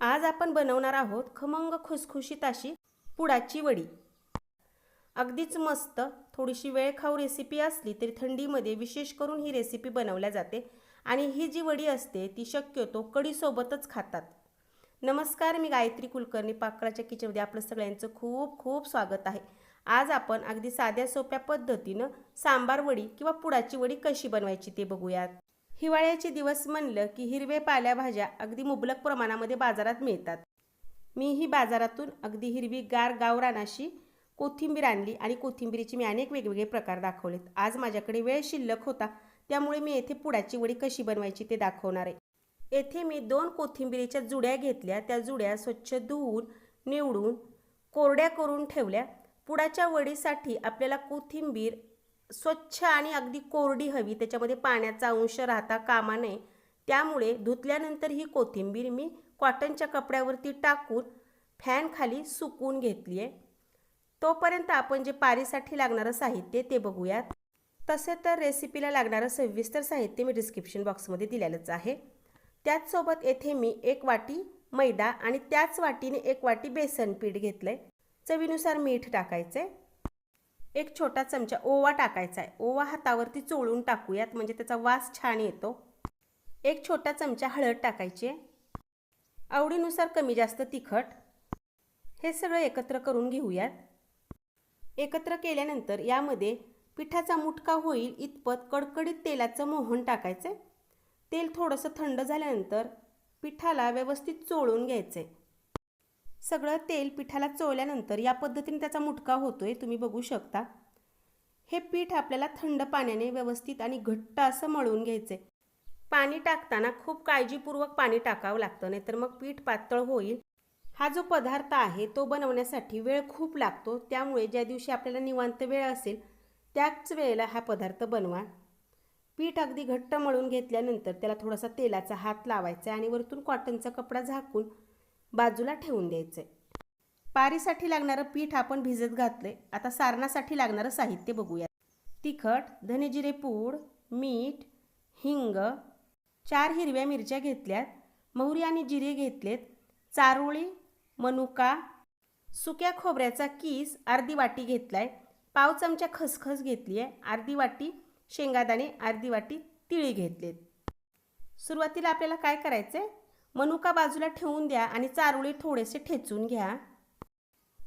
आज आपण बनवणार आहोत खमंग खुसखुशीत अशी पुडाची वडी. अगदीच मस्त थोडीशी वेळ खाऊ रेसिपी असली तरी थंडीमध्ये विशेष करून ही रेसिपी बनवल्या जाते आणि ही जी वडी असते ती शक्यतो कढीसोबतच खातात. नमस्कार मी गायत्री कुलकर्णी पाकळाच्या किचनमध्ये आपलं सगळ्यांचं खूप खूप स्वागत आहे. आज आपण अगदी साध्या सोप्या पद्धतीनं सांबार वडी किंवा पुडाची वडी कशी बनवायची ते बघूयात. हिवाळ्याचे दिवस म्हणलं की हिरवे पाल्याभाज्या अगदी मुबलक प्रमाणामध्ये बाजारात मिळतात. मीही बाजारातून अगदी हिरवी गार गावरानाशी कोथिंबीर आणली आणि कोथिंबीरीचे मी अनेक वेगवेगळे प्रकार दाखवलेत. आज माझ्याकडे वेळ शिल्लक होता त्यामुळे मी येथे पुडाची वडी कशी बनवायची ते दाखवणार आहे. येथे मी दोन कोथिंबीरीच्या जुड्या घेतल्या त्या जुड्या स्वच्छ धुवून निवडून कोरड्या करून ठेवल्या. पुडाच्या वडीसाठी आपल्याला कोथिंबीर स्वच्छ आणि अगदी कोरडी हवी त्याच्यामध्ये पाण्याचा अंश राहता कामा नये. त्यामुळे धुतल्यानंतर ही कोथिंबीर मी कॉटनच्या कपड्यावरती टाकून फॅन खाली सुकवून घेतली आहे तोपर्यंत आपण जे पारीसाठी लागणारं साहित्य ते बघूयात. तसे तर रेसिपीला लागणारं सविस्तर साहित्य मी डिस्क्रिप्शन बॉक्समध्ये दिलेलंच आहे. त्याचसोबत येथे मी एक वाटी मैदा आणि त्याच वाटीने एक वाटी बेसन पीठ घेतलं आहे चवीनुसार मीठ टाकायचं आहे एक छोटा चमचा ओवा टाकायचा आहे. ओवा हातावरती चोळून टाकूयात म्हणजे त्याचा वास छान येतो. एक छोटा चमचा हळद टाकायची आहे. आवडीनुसार कमी जास्त तिखट. हे सगळं एकत्र करून घेऊयात. एकत्र केल्यानंतर यामध्ये पिठाचा मुटका होईल इतपत कडकडीत तेलाचं मोहन टाकायचं तेल थोडंसं थंड झाल्यानंतर पिठाला व्यवस्थित चोळून घ्यायचं सगळं तेल पिठाला चोळल्यानंतर या पद्धतीने त्याचा मुटका होतोय तुम्ही बघू शकता. हे पीठ आपल्याला थंड पाण्याने व्यवस्थित आणि घट्ट असं मळून घ्यायचं पाणी टाकताना खूप काळजीपूर्वक पाणी टाकावं लागतं नाहीतर मग पीठ पातळ होईल. हा जो पदार्थ आहे तो बनवण्यासाठी वेळ खूप लागतो. त्यामुळे ज्या दिवशी आपल्याला निवांत वेळ असेल त्याच वेळेला हा पदार्थ बनवा. पीठ अगदी घट्ट मळून घेतल्यानंतर त्याला थोडासा तेलाचा हात लावायचा आणि वरतून कॉटनचा कपडा झाकून बाजूला ठेवून द्यायचं. पारीसाठी लागणारं पीठ आपण भिजत घातले आता सारणासाठी लागणारं साहित्य बघूया तिखट धनेजिरे पूड मीठ हिंग चार हिरव्या मिरच्या घेतल्यात मोहरी आणि जिरे घेतलेत चारोळी मनुका सुक्या खोबऱ्याचा किस अर्धी वाटी घेतलाय पाव चमचा खसखस घेतली आहे अर्धी वाटी शेंगादाणे अर्धी वाटी तिळी घेतलेत. सुरुवातीला आपल्याला काय करायचं आहे मनुका बाजूला ठेवून द्या आणि चारोळी थोडेसे ठेचून घ्या.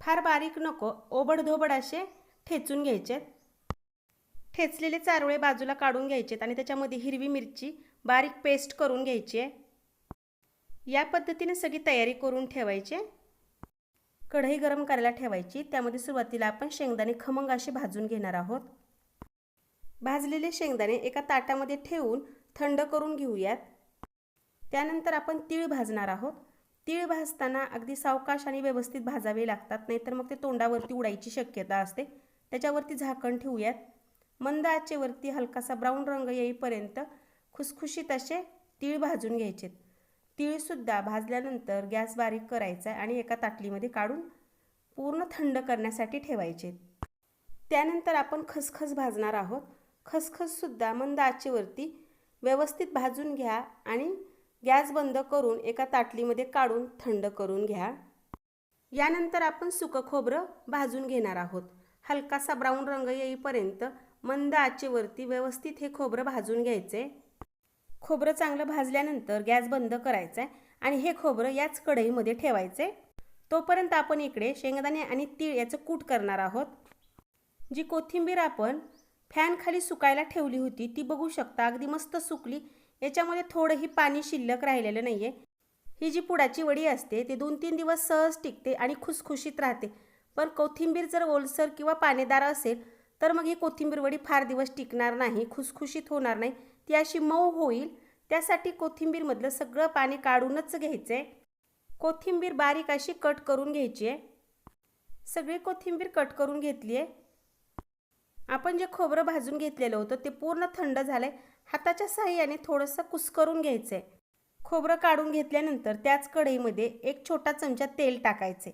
फार बारीक नको ओबडधोबड असे ठेचून घ्यायचे. ठेचलेले चारोळे बाजूला काढून घ्यायचेत आणि त्याच्यामध्ये हिरवी मिरची बारीक पेस्ट करून घ्यायची. आहे या पद्धतीने सगळी तयारी करून ठेवायची. कढई गरम करायला ठेवायची. त्यामध्ये सुरुवातीला आपण शेंगदाणे खमंग असे भाजून घेणार आहोत. भाजलेले शेंगदाणे एका ताटामध्ये ठेवून थंड करून घेऊयात. त्यानंतर आपण तीळ भाजणार आहोत. तीळ भाजताना अगदी सावकाश आणि व्यवस्थित भाजावे लागतात नाहीतर मग ते तोंडावरती उडायची शक्यता असते. त्याच्यावरती झाकण ठेवूयात. मंद आचेवरती हलकासा ब्राऊन रंग येईपर्यंत खुसखुशीत असे तीळ भाजून घ्यायचे तीळसुद्धा भाजल्यानंतर गॅस बारीक करायचा आणि एका ताटलीमध्ये काढून पूर्ण थंड करण्यासाठी ठेवायचे त्यानंतर आपण खसखस भाजणार आहोत. खसखससुद्धा मंद आचेवरती व्यवस्थित भाजून घ्या आणि गॅस बंद करून एका ताटलीमध्ये काढून थंड करून घ्या. यानंतर आपण सुकं खोबरं भाजून घेणार आहोत. हलकासा ब्राऊन रंग येईपर्यंत मंद आचेवरती व्यवस्थित हे खोबरं भाजून घ्यायचे. खोबरं चांगलं भाजल्यानंतर गॅस बंद करायचा आहे आणि हे खोबरं याच कढईमध्ये ठेवायचे. तोपर्यंत आपण इकडे शेंगदाणे आणि तीळ याचं कूट करणार आहोत. जी कोथिंबीर आपण फॅनखाली सुकायला ठेवली होती ती बघू शकता. अगदी मस्त सुकली याच्यामध्ये थोडंही पाणी शिल्लक राहिलेलं नाही आहे ही जी पुडाची वडी असते ती दोन तीन दिवस सहज टिकते आणि खुसखुशीत राहते. पण कोथिंबीर जर ओलसर किंवा पाणीदार असेल तर मग ही कोथिंबीर वडी फार दिवस टिकणार नाही खुसखुशीत होणार नाही. ती अशी मऊ होईल त्यासाठी कोथिंबीरमधलं सगळं पाणी काढूनच घ्यायचं आहे कोथिंबीर बारीक अशी कट करून घ्यायची आहे सगळी कोथिंबीर कट करून घेतली आहे आपण जे खोबरं भाजून घेतलेलं होतं ते पूर्ण थंड झालं आहे हाताच्या साह्याने थोडंसं कुस्करून घ्यायचं आहे खोबरं काढून घेतल्यानंतर त्याच कढईमध्ये एक छोटा चमचा तेल टाकायचे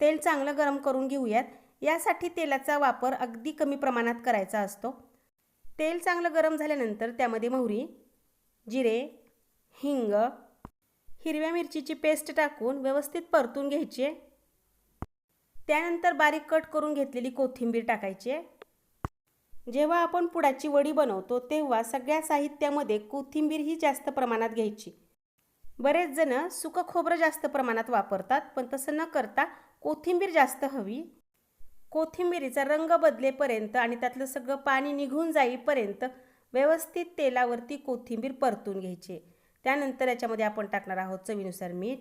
तेल चांगलं गरम करून घेऊयात. यासाठी तेलाचा वापर अगदी कमी प्रमाणात करायचा असतो. तेल चांगलं गरम झाल्यानंतर त्यामध्ये मोहरी जिरे हिंग हिरव्या मिरचीची पेस्ट टाकून व्यवस्थित परतून घ्यायची त्यानंतर बारीक कट करून घेतलेली कोथिंबीर टाकायची आहे. जेव्हा आपण पुडाची वडी बनवतो तेव्हा सगळ्या साहित्यामध्ये कोथिंबीर ही जास्त प्रमाणात घ्यायची. बरेच जण सुकं खोबरं जास्त प्रमाणात वापरतात पण तसं न करता कोथिंबीर जास्त हवी. कोथिंबीरीचा रंग बदलेपर्यंत आणि त्यातलं सगळं पाणी निघून जाईपर्यंत व्यवस्थित तेलावरती कोथिंबीर परतून घ्यायची. त्यानंतर याच्यामध्ये आपण टाकणार आहोत चवीनुसार मीठ.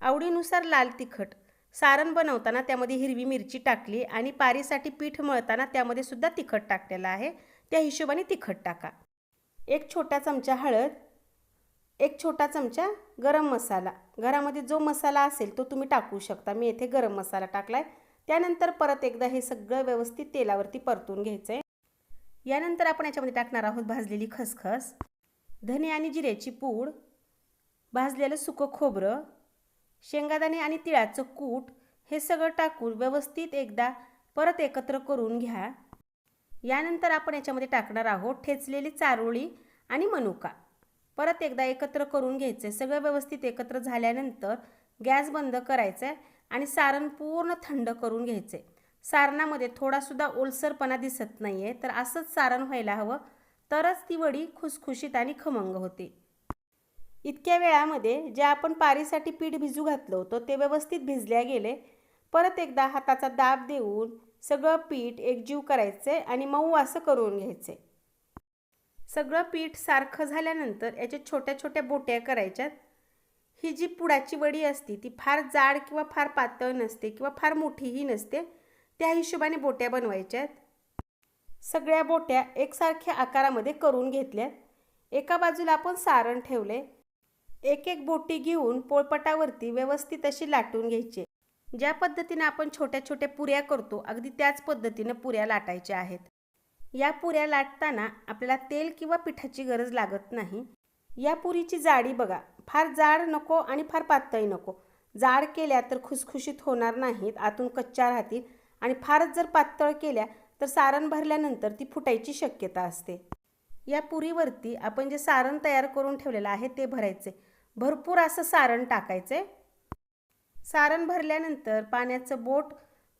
आवडीनुसार लाल तिखट. सारण बनवताना त्यामध्ये हिरवी मिरची टाकली आणि पारीसाठी पीठ मळताना त्यामध्ये सुद्धा तिखट टाकलेलं आहे. त्या हिशोबाने तिखट टाका. एक छोटा चमचा हळद एक छोटा चमचा गरम मसाला. घरामध्ये जो मसाला असेल तो तुम्ही टाकू शकता. मी येथे गरम मसाला टाकला आहे त्यानंतर परत एकदा हे सगळं व्यवस्थित तेलावरती परतून घ्यायचं आहे यानंतर आपण याच्यामध्ये टाकणार आहोत भाजलेली खसखस धने आणि जिऱ्याची पूड भाजलेलं सुकं खोबरं शेंगादाणे आणि तिळाचं कूट हे सगळं टाकून व्यवस्थित एकदा परत एकत्र करून घ्या. यानंतर आपण याच्यामध्ये टाकणार आहोत ठेचलेली चारोळी आणि मनुका. परत एकदा एकत्र करून घ्यायचं आहे सगळं व्यवस्थित एकत्र झाल्यानंतर गॅस बंद करायचा आहे आणि सारण पूर्ण थंड करून घ्यायचे सारणामध्ये थोडासुद्धा ओलसरपणा दिसत नाही आहे तर असंच सारण व्हायला हवं. तरच ती वडी खुसखुशीत आणि खमंग होते. इतक्या वेळामध्ये जे आपण पारीसाठी पीठ भिजू घातलं होतं ते व्यवस्थित भिजल्या गेले. परत एकदा हाताचा दाब देऊन सगळं पीठ एकजीव करायचे आणि मऊ असं करून घ्यायचे. सगळं पीठ सारखं झाल्यानंतर याच्या छोट्या छोट्या बोट्या करायच्यात. ही जी पुडाची वडी असते ती फार जाड किंवा फार पातळ नसते किंवा फार मोठीही नसते त्या हिशोबाने बोट्या बनवायच्यात. सगळ्या बोट्या एकसारख्या आकारामध्ये करून घेतल्यात. एका बाजूला आपण सारण ठेवले एक एक बोटी घेऊन पोळपटावरती व्यवस्थित अशी लाटून घ्यायची. ज्या पद्धतीने आपण छोट्या छोट्या पुऱ्या करतो अगदी त्याच पद्धतीनं पुऱ्या लाटायच्या आहेत. या पुऱ्या लाटताना आपल्याला तेल किंवा पिठाची गरज लागत नाही. या पुरीची जाडी बघा. फार जाड नको आणि फार पातळी नको. जाड केल्या तर खुसखुशीत होणार नाहीत आतून कच्च्या राहतील आणि फारच जर पातळ केल्या तर सारण भरल्यानंतर ती फुटायची शक्यता असते. या पुरीवरती आपण जे सारण तयार करून ठेवलेलं आहे ते भरायचे. भरपूर असं सारण टाकायचे. सारण भरल्यानंतर पाण्याचं बोट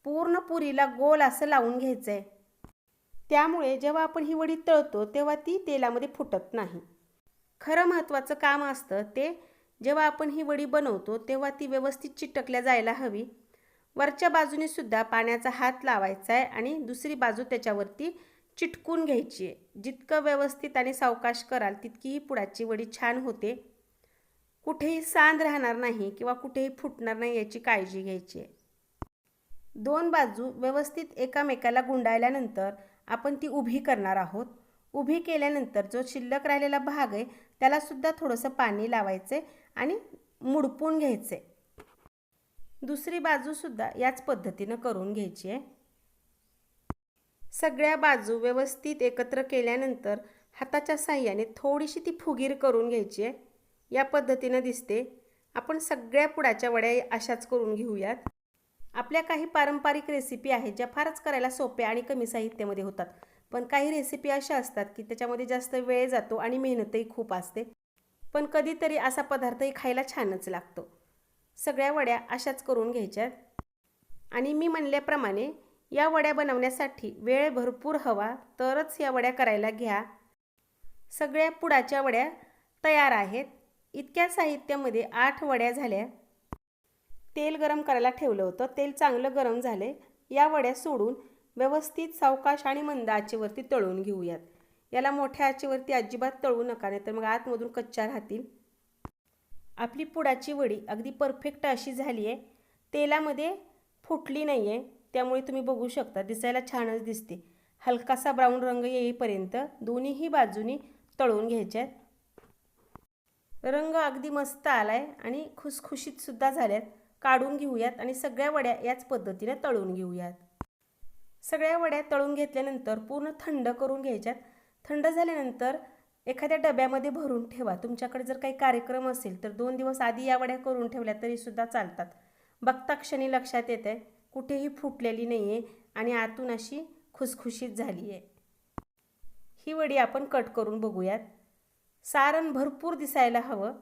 पूर्ण पुरीला गोल असं लावून घ्यायचं. आहे त्यामुळे जेव्हा आपण ही वडी तळतो तेव्हा ती तेलामध्ये फुटत नाही. खरं महत्त्वाचं काम असतं ते जेव्हा आपण ही वडी बनवतो तेव्हा ती व्यवस्थित चिटकल्या जायला हवी. वरच्या बाजूने सुद्धा पाण्याचा हात लावायचा आहे आणि दुसरी बाजू त्याच्यावरती चिटकून घ्यायची आहे. जितकं व्यवस्थित आणि सावकाश कराल तितकी ही पुडाची वडी छान होते. कुठेही सांद राहणार नाही किंवा कुठेही फुटणार नाही याची काळजी घ्यायची आहे. दोन बाजू व्यवस्थित एकामेकाला गुंडाळल्यानंतर आपण ती उभी करणार आहोत. उभी केल्यानंतर जो शिल्लक राहिलेला भाग आहे त्यालासुद्धा थोडंसं पाणी लावायचे आणि मुडपून घ्यायचे दुसरी बाजूसुद्धा याच पद्धतीनं करून घ्यायची आहे. सगळ्या बाजू व्यवस्थित एकत्र केल्यानंतर हाताच्या साह्याने थोडीशी ती फुगीर करून घ्यायची आहे. या पद्धतीनं दिसते. आपण सगळ्या पुडाच्या वड्या अशाच करून घेऊयात. आपल्या काही पारंपरिक रेसिपी आहेत ज्या फारच करायला सोप्या आणि कमी साहित्यामध्ये होतात. पण काही रेसिपी अशा असतात की त्याच्यामध्ये जास्त वेळ जातो आणि मेहनतही खूप असते. पण कधीतरी असा पदार्थही खायला छानच लागतो. सगळ्या वड्या अशाच करून घ्यायच्यात. आणि मी म्हणल्याप्रमाणे या वड्या बनवण्यासाठी वेळ भरपूर हवा तरच या वड्या करायला घ्या. सगळ्या पुडाच्या वड्या तयार आहेत. इतक्या साहित्यामध्ये आठ वड्या झाल्या. तेल गरम करायला ठेवलं होतं. तेल चांगलं गरम झाले या वड्या सोडून व्यवस्थित सावकाश आणि मंद आचेवरती तळून घेऊयात. याला मोठ्या आचेवरती अजिबात तळू नका नाही तर मग आतमधून कच्च्या राहतील. आपली पुडाची वडी अगदी परफेक्ट अशी झाली आहे तेलामध्ये फुटली नाही आहे त्यामुळे तुम्ही बघू शकता दिसायला छानच दिसते. हलकासा ब्राऊन रंग येईपर्यंत दोन्हीही बाजूनी तळून घ्यायच्यात रंग अगदी मस्त आलाय आणि खुसखुशीतसुद्धा झाल्यात काढून घेऊयात आणि सगळ्या वड्या याच पद्धतीने तळून घेऊयात. सगळ्या वड्या तळून घेतल्यानंतर पूर्ण थंड करून घ्यायच्यात. थंड झाल्यानंतर एखाद्या डब्यामध्ये भरून ठेवा. तुमच्याकडे जर काही कार्यक्रम असेल तर दोन दिवस आधी या वड्या करून ठेवल्या तरीसुद्धा चालतात. बघता क्षणी लक्षात येत आहे कुठेही फुटलेली नाही आहे आणि आतून अशी खुसखुशीत झाली आहे ही वडी आपण कट करून बघूयात. सारण भरपूर दिसायला हवं.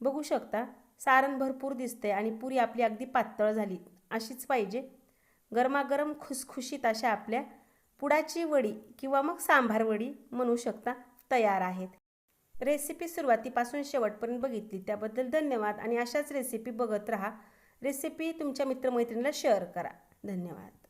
बघू शकता सारण भरपूर दिसते आणि पुरी आपली अगदी पातळ झाली अशीच पाहिजे. गरमागरम खुसखुशीत अशा आपल्या पुडाची वडी किंवा मग सांभार वडी म्हणू शकता तयार आहेत. रेसिपी सुरुवातीपासून शेवटपर्यंत बघितली त्याबद्दल धन्यवाद आणि अशाच रेसिपी बघत राहा. रेसिपी तुमच्या मित्रमैत्रिणीला शेअर करा. धन्यवाद.